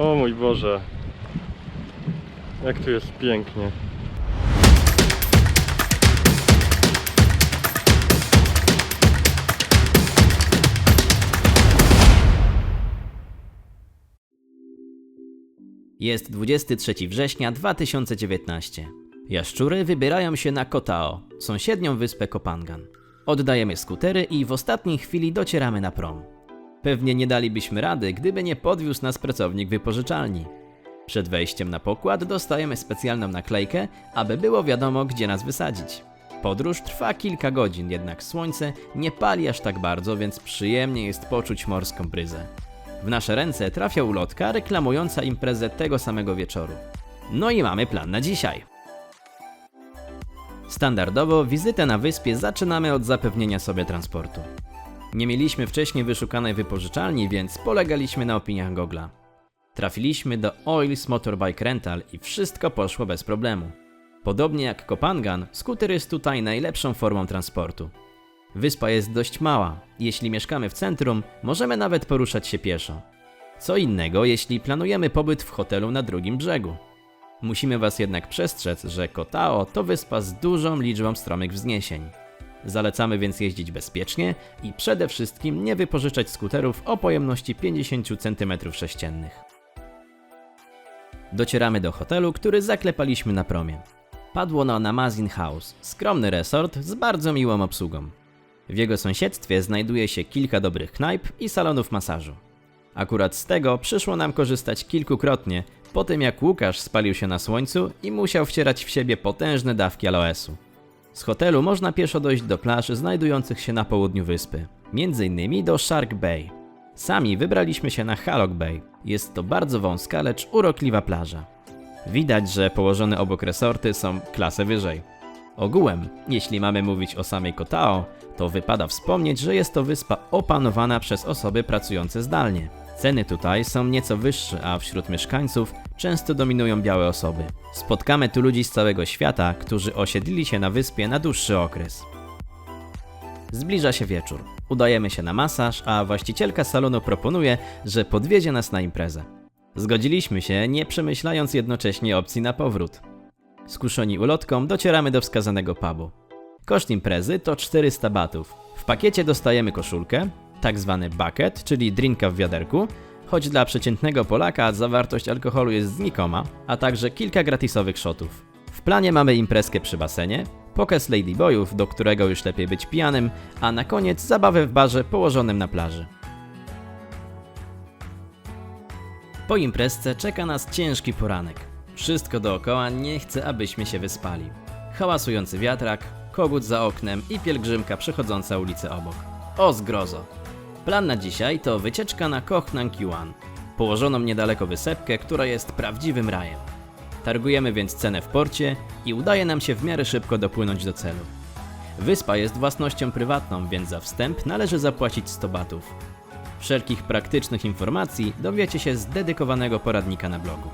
O mój Boże. Jak tu jest pięknie. Jest 23 września 2019. Jaszczury wybierają się na Kotao, sąsiednią wyspę Kopangan. Oddajemy skutery i w ostatniej chwili docieramy na prom. Pewnie nie dalibyśmy rady, gdyby nie podwiózł nas pracownik wypożyczalni. Przed wejściem na pokład dostajemy specjalną naklejkę, aby było wiadomo, gdzie nas wysadzić. Podróż trwa kilka godzin, jednak słońce nie pali aż tak bardzo, więc przyjemnie jest poczuć morską bryzę. W nasze ręce trafia ulotka reklamująca imprezę tego samego wieczoru. No i mamy plan na dzisiaj. Standardowo wizytę na wyspie zaczynamy od zapewnienia sobie transportu. Nie mieliśmy wcześniej wyszukanej wypożyczalni, więc polegaliśmy na opiniach Gogla. Trafiliśmy do Oils Motorbike Rental i wszystko poszło bez problemu. Podobnie jak Kopangan, skuter jest tutaj najlepszą formą transportu. Wyspa jest dość mała. Jeśli mieszkamy w centrum, możemy nawet poruszać się pieszo. Co innego, jeśli planujemy pobyt w hotelu na drugim brzegu. Musimy Was jednak przestrzec, że Kotao to wyspa z dużą liczbą stromych wzniesień. Zalecamy więc jeździć bezpiecznie i przede wszystkim nie wypożyczać skuterów o pojemności 50 cm3. Docieramy do hotelu, który zaklepaliśmy na promie. Padło na Mazin House, skromny resort z bardzo miłą obsługą. W jego sąsiedztwie znajduje się kilka dobrych knajp i salonów masażu. Akurat z tego przyszło nam korzystać kilkukrotnie, po tym jak Łukasz spalił się na słońcu i musiał wcierać w siebie potężne dawki aloesu. Z hotelu można pieszo dojść do plaż znajdujących się na południu wyspy, między innymi do Shark Bay. Sami wybraliśmy się na Hallock Bay. Jest to bardzo wąska, lecz urokliwa plaża. Widać, że położone obok resorty są klasę wyżej. Ogółem, jeśli mamy mówić o samej Kotao, to wypada wspomnieć, że jest to wyspa opanowana przez osoby pracujące zdalnie. Ceny tutaj są nieco wyższe, a wśród mieszkańców często dominują białe osoby. Spotkamy tu ludzi z całego świata, którzy osiedlili się na wyspie na dłuższy okres. Zbliża się wieczór. Udajemy się na masaż, a właścicielka salonu proponuje, że podwiezie nas na imprezę. Zgodziliśmy się, nie przemyślając jednocześnie opcji na powrót. Skuszoni ulotką docieramy do wskazanego pubu. Koszt imprezy to 400 batów. W pakiecie dostajemy koszulkę, tak zwany bucket, czyli drinka w wiaderku, choć dla przeciętnego Polaka zawartość alkoholu jest znikoma, a także kilka gratisowych shotów. W planie mamy imprezkę przy basenie, pokaz ladyboyów, do którego już lepiej być pijanym, a na koniec zabawę w barze położonym na plaży. Po imprezce czeka nas ciężki poranek. Wszystko dookoła nie chce, abyśmy się wyspali. Hałasujący wiatrak, kogut za oknem i pielgrzymka przechodząca ulicę obok. O zgrozo! Plan na dzisiaj to wycieczka na Koh Nang Yuan, położoną niedaleko wysepkę, która jest prawdziwym rajem. Targujemy więc cenę w porcie i udaje nam się w miarę szybko dopłynąć do celu. Wyspa jest własnością prywatną, więc za wstęp należy zapłacić 100 batów. Wszelkich praktycznych informacji dowiecie się z dedykowanego poradnika na blogu.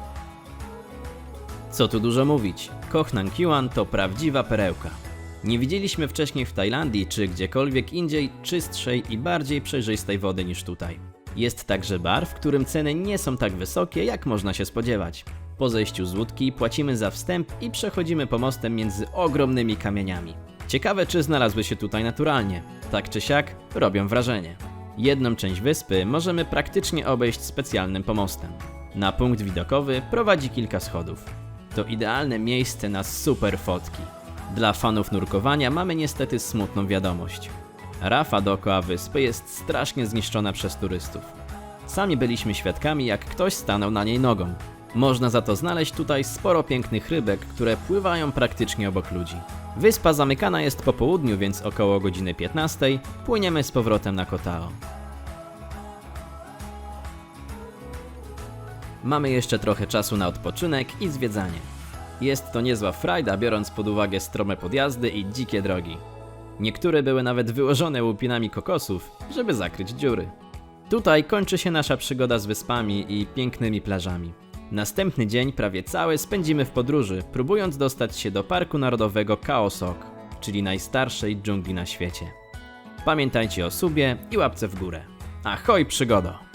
Co tu dużo mówić, Koh Nang Yuan to prawdziwa perełka. Nie widzieliśmy wcześniej w Tajlandii czy gdziekolwiek indziej czystszej i bardziej przejrzystej wody niż tutaj. Jest także bar, w którym ceny nie są tak wysokie, jak można się spodziewać. Po zejściu z łódki płacimy za wstęp i przechodzimy pomostem między ogromnymi kamieniami. Ciekawe, czy znalazły się tutaj naturalnie. Tak czy siak, robią wrażenie. Jedną część wyspy możemy praktycznie obejść specjalnym pomostem. Na punkt widokowy prowadzi kilka schodów. To idealne miejsce na super fotki. Dla fanów nurkowania mamy niestety smutną wiadomość. Rafa dookoła wyspy jest strasznie zniszczona przez turystów. Sami byliśmy świadkami, jak ktoś stanął na niej nogą. Można za to znaleźć tutaj sporo pięknych rybek, które pływają praktycznie obok ludzi. Wyspa zamykana jest po południu, więc około godziny 15 płyniemy z powrotem na Kotao. Mamy jeszcze trochę czasu na odpoczynek i zwiedzanie. Jest to niezła frajda, biorąc pod uwagę strome podjazdy i dzikie drogi. Niektóre były nawet wyłożone łupinami kokosów, żeby zakryć dziury. Tutaj kończy się nasza przygoda z wyspami i pięknymi plażami. Następny dzień prawie cały spędzimy w podróży, próbując dostać się do Parku Narodowego Kaosok, czyli najstarszej dżungli na świecie. Pamiętajcie o subie i łapce w górę. Ahoj przygodo!